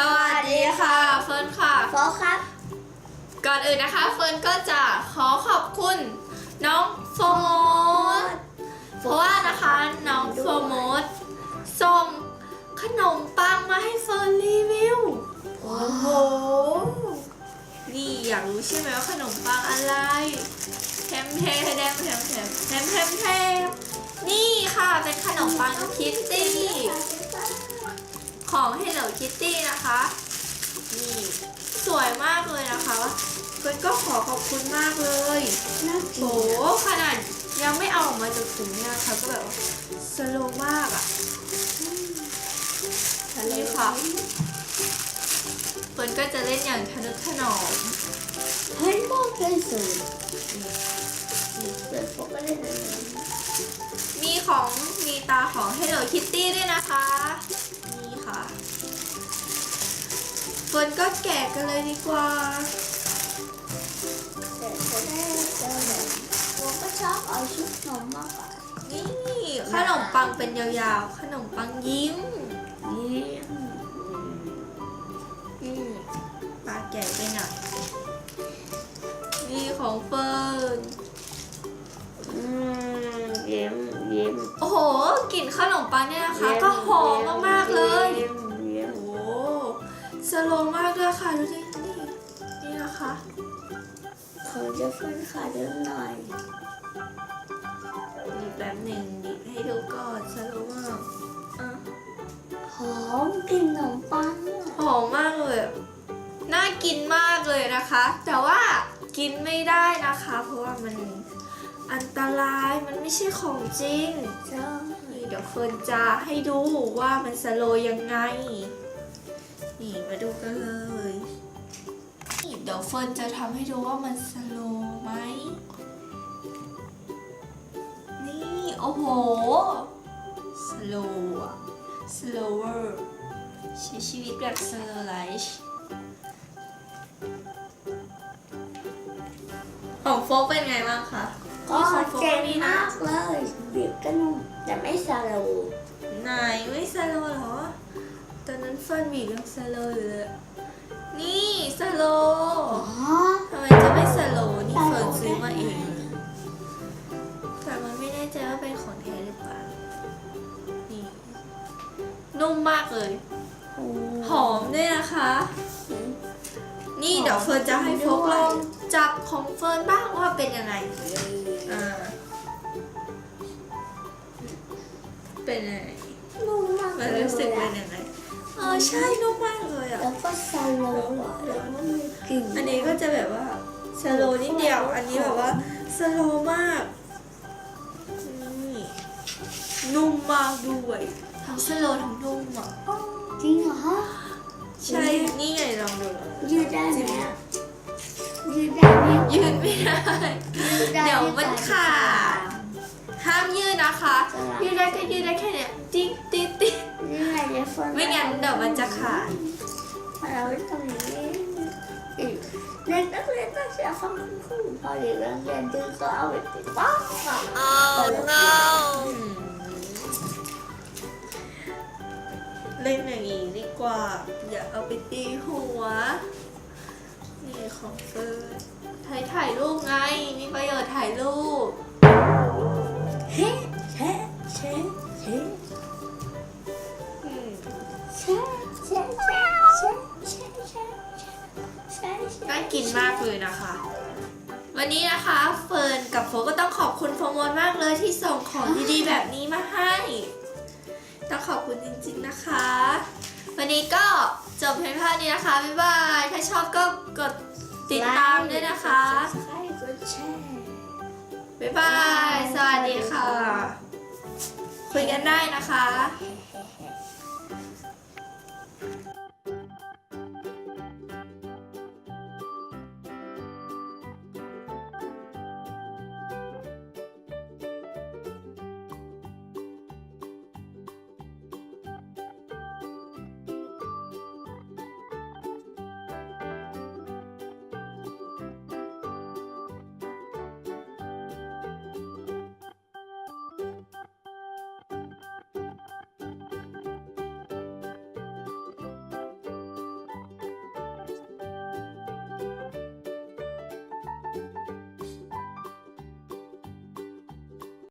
สวัสดีค่ะเฟิร์นค่ะ โฟกครับ ก่อนอื่นนะคะเฟิร์นก็จะขอขอบคุณน้องโฟมอสเพราะว่านะคะน้องโฟมอสส่งขนมปังมาให้เฟิร์นรีวิว โอ้โห นี่อยากรู้ใช่ไหมว่าขนมปังอะไรแฮมแฮมแดงแฮมแฮมแฮมแฮมแฮมนี่ค่ะเป็นขนมปังคิตตี้ ของ Hello Kitty นะคะ นี่สวยมากเลยนะคะเฟิร์นก็ขอขอบคุณมากเลยน่าโหกินขนาดยังไม่เอาออกมาจากถุงเนี่ยนะคะก็แบบว่าสโลว์มากอะ่ะนี่ค่ะเฟิร์นก็จะเล่นอย่างทะนุถนอมเฮ้ยบอกเลยสุดเปิดพวกก็ได้เลยมีของมีตาของ Hello Kitty ด้วยนะคะ เฟิร์นก็แกะกันเลยดีกว่าแต่จะได้เจอแบบพวกก็ชอบเอาชุดนมมากกว่านี่ขนมปังเป็นยาวๆ ขนมปังยิ้มนี่ปลาแก่ไปหน่อยนี่ของเฟิร์นอืมยิ้มยิ้มโอ้โหกลิ่นขนมปังเนี่ยนะคะ ก็หอมมากๆเลย ยิ้ม โลว์มากด้วยค่ะดูสินี่นี่นะคะเขาจะฟันขาเดิมหน่อยนี่แป๊บหนึ่งดิบให้ดูก่อนสโลว์มากอะหอมกลิ่นขนมปังอะหอมมากเลยอะน่ากินมากเลยนะคะ แต่ว่ากินไม่ได้นะคะ เพราะว่ามันอันตรายมันไม่ใช่ของจริง ใช่นี่เดี๋ยวเฟิร์นจะให้ดูว่ามันสโลว์ยังไงนี่ มาดูกันเลยนี่เดี๋ยวเฟิร์นจะทำให้ดูว่ามันสโลว์ไหม นี่ โอ้โห สโลว์อะ slower ใช้ชีวิตแบบ slow life ของโฟกเป็นไงบ้างคะก็ของโฟกเจ๋งนี่นะมากเลยบีบก็นุ่มแต่ไม่ซาโลไหนไม่สโลว์เหรอ ตอนนั้นเฟิร์นบีบยังสโลว์อยู่เลย นี่สโลว์อ๋อทำไมจะไม่สโลว์นี่เฟิร์นซื้อมาเองแต่มันไม่แน่ใจว่าเป็นของแท้หรือเปล่า นี่ นุ่มมากเลย หอมด้วยนะคะ นี่เดี๋ยวเฟิร์นจะให้โฟกลองจับของเฟิร์นบ้างว่าเป็นยังไง อ่า เป็นยังไงนุ่มมากมันรู้สึกเป็นยังไงเออใช่นุ่มมากเลยอะ แล้วก็ซาโลอะแล้วก็มีกลิ่นอันนี้ก็จะแบบว่าสโลว์นิดเดียว อันนี้แบบว่าสโลว์มากนี่นุ่มมากด้วยทั้งสโลว์ทั้งนุ่มอะจริงเหรอใช่นี่ไงลองดูลองดูยืดได้ไหมอะยืดได้ไหมยืนไม่ได้ยืดได้ เดี๋ยวมันขาดห้ามยืดนะคะจะยืดได้ก็ยืดได้แค่เนี้ยติ๊กติ๊กติ๊กยืดได้ เดี๋ยวฝไม่งั้นเดี๋ยวมันจะขาด เราไว้ตรงนี้อีกเด็กนักเรียนต้องเสียฟังคุณครูพอเด็กนักเรียนดื้อก็เอาไปติดบ้าง Oh no เล่นอย่างนี้ดีกว่า อย่าเอาไปตีหัว นี่ของเฟิร์นถ่ายถ่ายรูปไง มีประโยชน์ถ่ายรูป น่ากินมากเลยนะคะ วันนี้นะคะเฟิร์นกับโฟก็ต้องขอบคุณโฟมอนมากเลยที่ส่งของดีๆแบบนี้มาให้ ต้องขอบคุณจริงๆนะคะ วันนี้ก็จบเพียงเท่านี้นะคะ บ๊ายบาย ถ้าชอบก็กดติดตามด้วยนะคะ ใช่กดแชร์บ๊ายบาย สวัสดีค่ะ คุยกันได้นะคะเฮ้